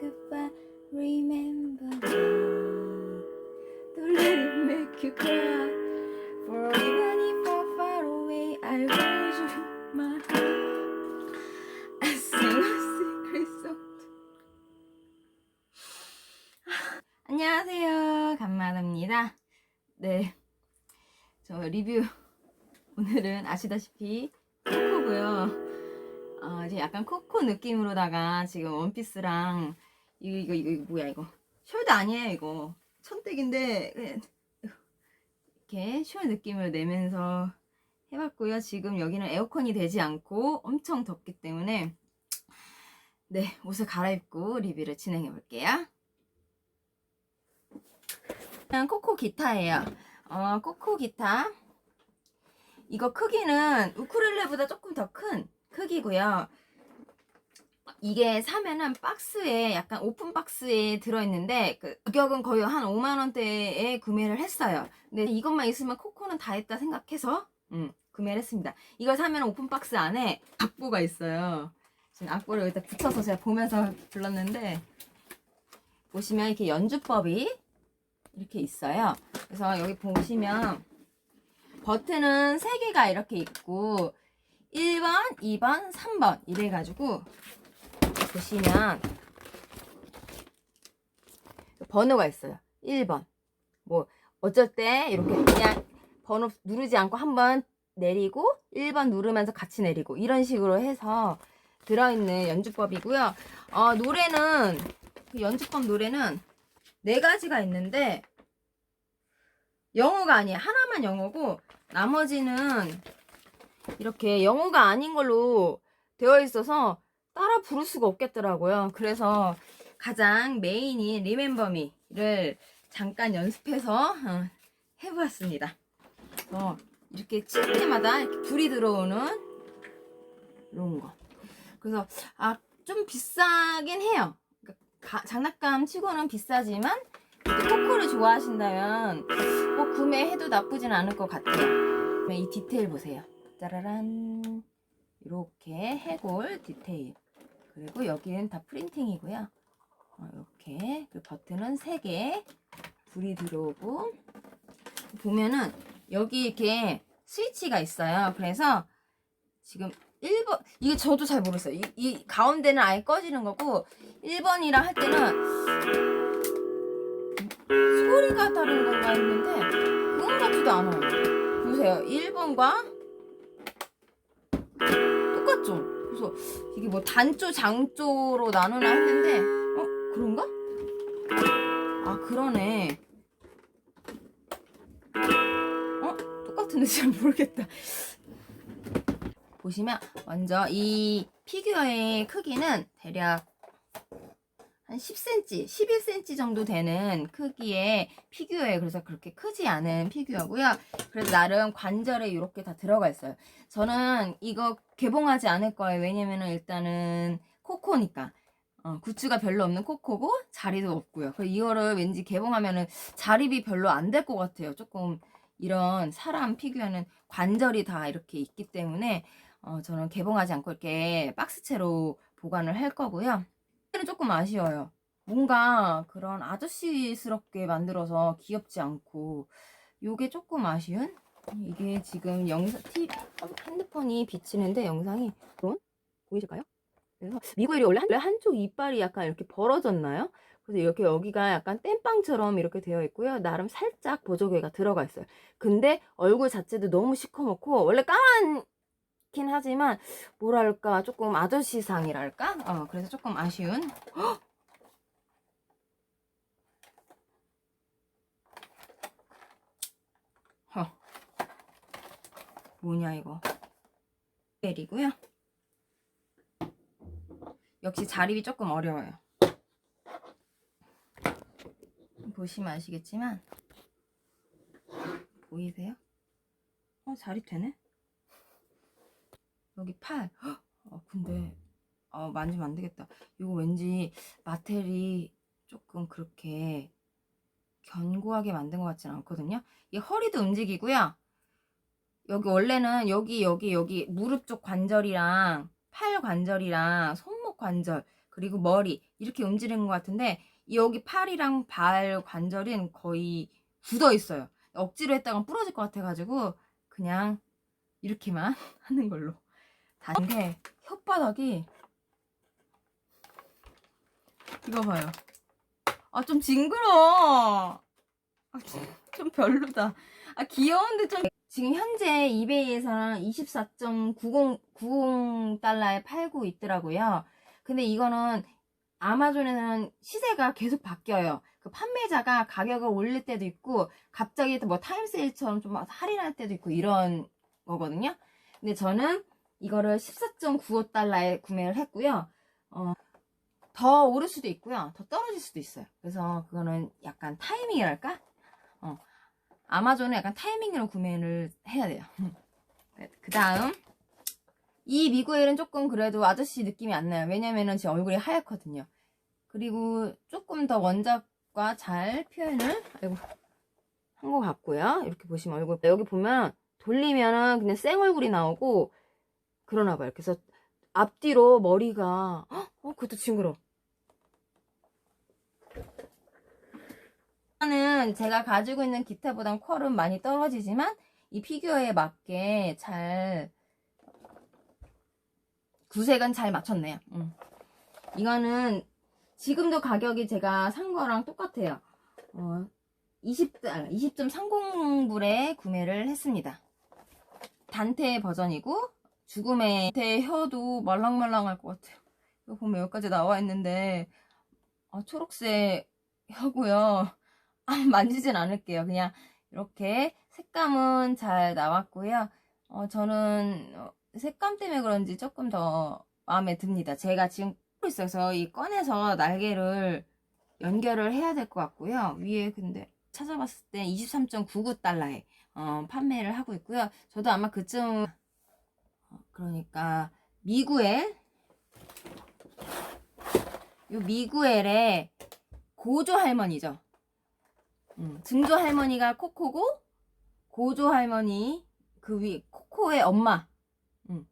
goodbye. Remember me. Don't let it make you cry. For even if I'm far away, I hold you in my heart. I sing a secret song. 안녕하세요. 간마다입니다. 네. 저 리뷰 오늘은 아시다시피 코코고요. 어, 이제 약간 코코 느낌으로다가 지금 원피스랑 이거 이거 이거, 이거 뭐야 이거 숄더 아니에요 이거 천댁인데 그냥 이렇게 숄 느낌을 내면서 해봤고요. 지금 여기는 에어컨이 되지 않고 엄청 덥기 때문에 네 옷을 갈아입고 리뷰를 진행해 볼게요. 그냥 코코 기타예요. 어, 코코 기타. 이거 크기는 우쿨렐레보다 조금 더 큰 크기고요. 이게 사면은 박스에 약간 오픈 박스에 들어있는데 그 가격은 거의 한 5만 원대에 구매를 했어요. 근데 이것만 있으면 코코는 다 했다 생각해서 음, 구매를 했습니다. 이걸 사면 오픈 박스 안에 악보가 있어요. 지금 악보를 여기다 붙여서 제가 보면서 불렀는데 보시면 이렇게 연주법이 이렇게 있어요. 그래서 여기 보시면 버튼은 3개가 이렇게 있고 1번, 2번, 3번 이래가지고 보시면 번호가 있어요. 1번. 뭐 어쩔 때 이렇게 그냥 번호 누르지 않고 한번 내리고 1번 누르면서 같이 내리고 이런 식으로 해서 들어있는 연주법이고요. 어, 노래는 그 연주법 노래는 네 가지가 있는데 영어가 아니에요. 하나만 영어고 나머지는 이렇게 영어가 아닌 걸로 되어 있어서 따라 부를 수가 없겠더라고요. 그래서 가장 메인인 Remember Me를 잠깐 연습해서 어, 해보았습니다. 어, 이렇게 칠 때마다 이렇게 불이 들어오는 이런 거. 그래서 아 좀 비싸긴 해요. 그러니까 가- 장난감 치고는 비싸지만 코코를 좋아하신다면 꼭 구매해도 나쁘진 않을 것 같아요. 이 디테일 보세요. 짜라란 이렇게 해골 디테일 그리고 여기는 다 프린팅이고요. 어, 이렇게 그 버튼은 3개 불이 들어오고 보면은 여기 이렇게 스위치가 있어요. 그래서 지금 1번 이게 저도 잘 모르겠어요. 이, 이 가운데는 아예 꺼지는 거고 1번이랑 할 때는 소리가 다른 건가 했는데 그건 같지도 않아요. 보세요. 1번과 그래서 이게 뭐 단조, 장조로 나누나 했는데 어? 그런가? 아 그러네. 어? 똑같은데 잘 모르겠다. 보시면 먼저 이 피규어의 크기는 대략 한 10cm, 11cm 정도 되는 크기의 피규어예요. 그래서 그렇게 크지 않은 피규어고요. 그래서 나름 관절에 이렇게 다 들어가 있어요. 저는 이거 개봉하지 않을 거예요. 왜냐면은 일단은 코코니까. 어, 굿즈가 별로 없는 코코고 자리도 없고요. 그래서 이거를 왠지 개봉하면은 자립이 별로 안 될 것 같아요. 조금 이런 사람 피규어는 관절이 다 이렇게 있기 때문에 어, 저는 개봉하지 않고 이렇게 박스채로 보관을 할 거고요. 는 조금 아쉬워요. 뭔가 그런 아저씨스럽게 만들어서 귀엽지 않고 요게 조금 아쉬운 이게 지금 영상 TV 핸드폰이 비치는데 영상이 그런 보이실까요? 그래서 미국이 원래 한, 한쪽 이빨이 약간 이렇게 벌어졌나요? 그래서 이렇게 여기가 약간 땜빵처럼 이렇게 되어 있고요. 나름 살짝 보조개가 들어가 있어요. 근데 얼굴 자체도 너무 시커멓고 원래 까만 긴 하지만 뭐랄까 조금 아저씨상이랄까? 어, 그래서 조금 아쉬운 헉! 허. 뭐냐 이거 벨이고요. 역시 자립이 조금 어려워요. 보시면 아시겠지만 보이세요? 어 자립 되네. 여기 팔. 헉! 어 근데 어 만지면 안 되겠다. 이거 왠지 마텔이 조금 그렇게 견고하게 만든 것 같지는 않거든요. 이 허리도 움직이고요. 여기 원래는 여기 여기 여기 무릎 쪽 관절이랑 팔 관절이랑 손목 관절 그리고 머리 이렇게 움직이는 것 같은데 여기 팔이랑 발 관절은 거의 굳어 있어요. 억지로 했다가 부러질 것 같아가지고 그냥 이렇게만 하는 걸로. 다른 게 혓바닥이 이거 봐요. 아 좀 징그러. 아, 좀, 좀 별로다. 아 귀여운데 좀 지금 현재 이베이에서는 24.90 달러에 팔고 있더라고요. 근데 이거는 아마존에는 시세가 계속 바뀌어요. 그 판매자가 가격을 올릴 때도 있고 갑자기 뭐 타임세일처럼 좀 할인할 때도 있고 이런 거거든요. 근데 저는 이거를 14.95달러에 구매를 했고요. 어, 더 오를 수도 있고요. 더 떨어질 수도 있어요. 그래서 그거는 약간 타이밍이랄까? 어, 아마존은 약간 타이밍으로 구매를 해야 돼요. 그 다음 이 미구엘은 조금 그래도 아저씨 느낌이 안 나요. 왜냐면은 제 얼굴이 하얗거든요. 그리고 조금 더 원작과 잘 표현을 아이고 한 것 같고요. 이렇게 보시면 얼굴 여기 보면 돌리면은 그냥 생 얼굴이 나오고 그러나 봐요. 그래서 앞뒤로 머리가 헉, 어 그것도 징그러. 는 제가 가지고 있는 기타보단 퀄은 많이 떨어지지만 이 피규어에 맞게 잘 구색은 잘 맞췄네요. 음. 이거는 지금도 가격이 제가 산 거랑 똑같아요. 어, 20, 20.30불에 구매를 했습니다. 단테 버전이고 죽음의 대 혀도 말랑말랑할 것 같아요. 이거 보면 여기까지 나와 있는데 아, 초록색 혀고요. 아, 만지진 않을게요. 그냥 이렇게 색감은 잘 나왔고요. 어, 저는 어, 색감 때문에 그런지 조금 더 마음에 듭니다. 제가 지금 고 있어서 이 꺼내서 날개를 연결을 해야 될 것 같고요. 위에 근데 찾아봤을 때 23.99달러에 어, 판매를 하고 있고요. 저도 아마 그쯤 어, 그러니까 미구엘 요 미구엘의 고조 할머니죠. 음, 증조 할머니가 코코고 고조 할머니 그 위 코코의 엄마 음,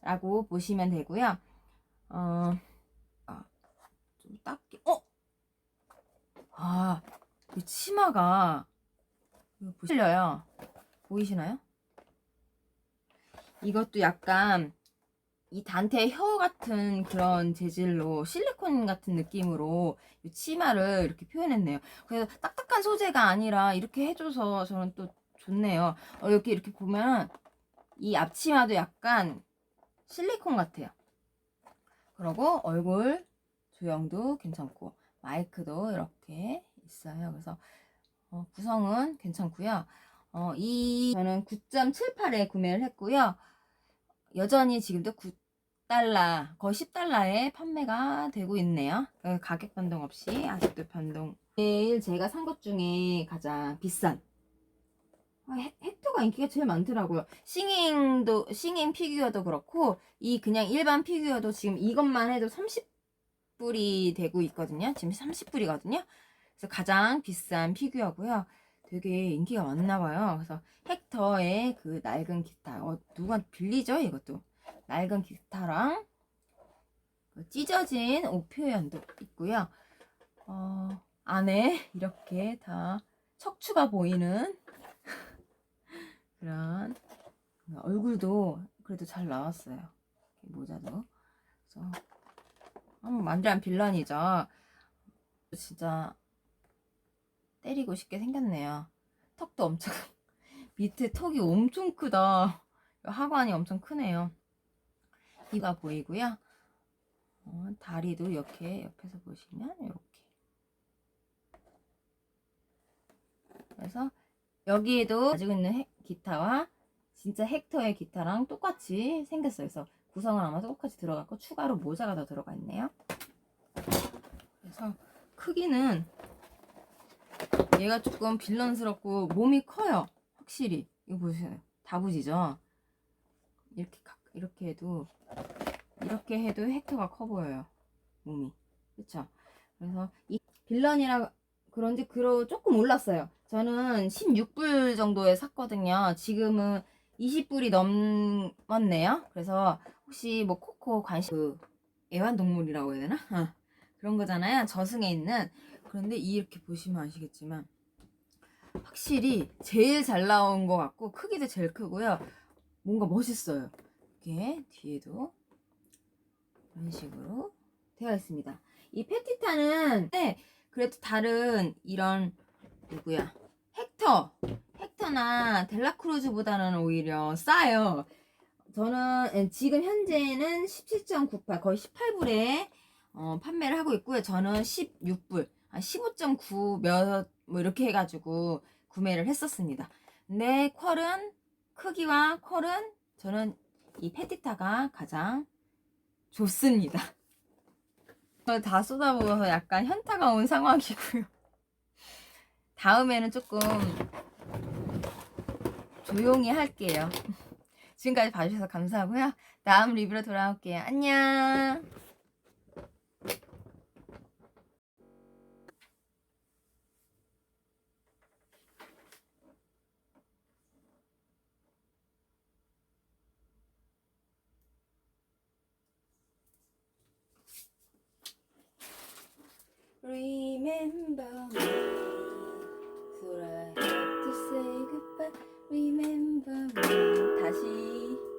라고 보시면 되고요. 어, 아, 좀 닦기 어, 아, 이 치마가 보실려요? 보이시나요? 이것도 약간 이 단테 혀 같은 그런 재질로 실리콘 같은 느낌으로 이 치마를 이렇게 표현했네요. 그래서 딱딱한 소재가 아니라 이렇게 해줘서 저는 또 좋네요. 어, 이렇게 이렇게 보면 이 앞치마도 약간 실리콘 같아요. 그리고 얼굴 조형도 괜찮고 마이크도 이렇게 있어요. 그래서 어, 구성은 괜찮고요. 어, 이 저는 9.78에 구매를 했고요. 여전히 지금도 9달러, 거의 10달러에 판매가 되고 있네요. 어, 가격 변동 없이 아직도 변동. 제일 제가 산 것 중에 가장 비싼 아, 헥- 헥터가 인기가 제일 많더라고요. 싱잉도 싱잉 피규어도 그렇고 이 그냥 일반 피규어도 지금 이것만 해도 30불이 되고 있거든요. 지금 30불이거든요. 그래서 가장 비싼 피규어고요. 되게 인기가 많나 봐요. 그래서 헥터의 그 낡은 기타. 어, 누가 빌리죠? 이것도. 낡은 기타랑 그 찢어진 옷 표현도 있고요. 어, 안에 이렇게 다 척추가 보이는 그런 얼굴도 그래도 잘 나왔어요. 모자도. 그래서 한번 완전 빌런이죠. 진짜 때리고 싶게 생겼네요. 턱도 엄청 밑에 턱이 엄청 크다. 하관이 엄청 크네요. 이가 보이고요. 어, 다리도 이렇게 옆에서 보시면 이렇게. 그래서 여기에도 가지고 있는 헥- 기타와 진짜 헥터의 기타랑 똑같이 생겼어요. 그래서 구성은 아마 똑같이 들어갔고 추가로 모자가 더 들어가 있네요. 그래서 크기는 얘가 조금 빌런스럽고 몸이 커요. 확실히 이거 보세요. 다부지죠. 이렇게 가- 이렇게 해도 이렇게 해도 헥터가 커 보여요. 몸이 그렇죠. 그래서 이 빌런이라 그런지 그러 조금 올랐어요. 저는 16불 정도에 샀거든요. 지금은 20불이 넘었네요. 그래서 혹시 뭐 코코 관심 그 애완동물이라고 해야 되나? 어, 그런 거잖아요. 저승에 있는. 그런데 이렇게 보시면 아시겠지만 확실히 제일 잘 나온 것 같고 크기도 제일 크고요. 뭔가 멋있어요. 이게 뒤에도 이런 식으로 되어 있습니다. 이 페티타는 네, 그래도 다른 이런 누구야 헥터 헥터나 델라크루즈보다는 오히려 싸요. 저는 예, 지금 현재는 17.98 거의 18불에 어, 판매를 하고 있고요. 저는 16불, 한15.9몇 뭐 이렇게 해가지고 구매를 했었습니다. 근데 퀄은 크기와 퀄은 저는 이 페티타가 가장 좋습니다. 다 쏟아부어서 약간 현타가 온 상황이고요. 다음에는 조금 조용히 할게요. 지금까지 봐주셔서 감사하고요. 다음 리뷰로 돌아올게요. 안녕. Remember me, so I have to say goodbye. Remember me. 다시.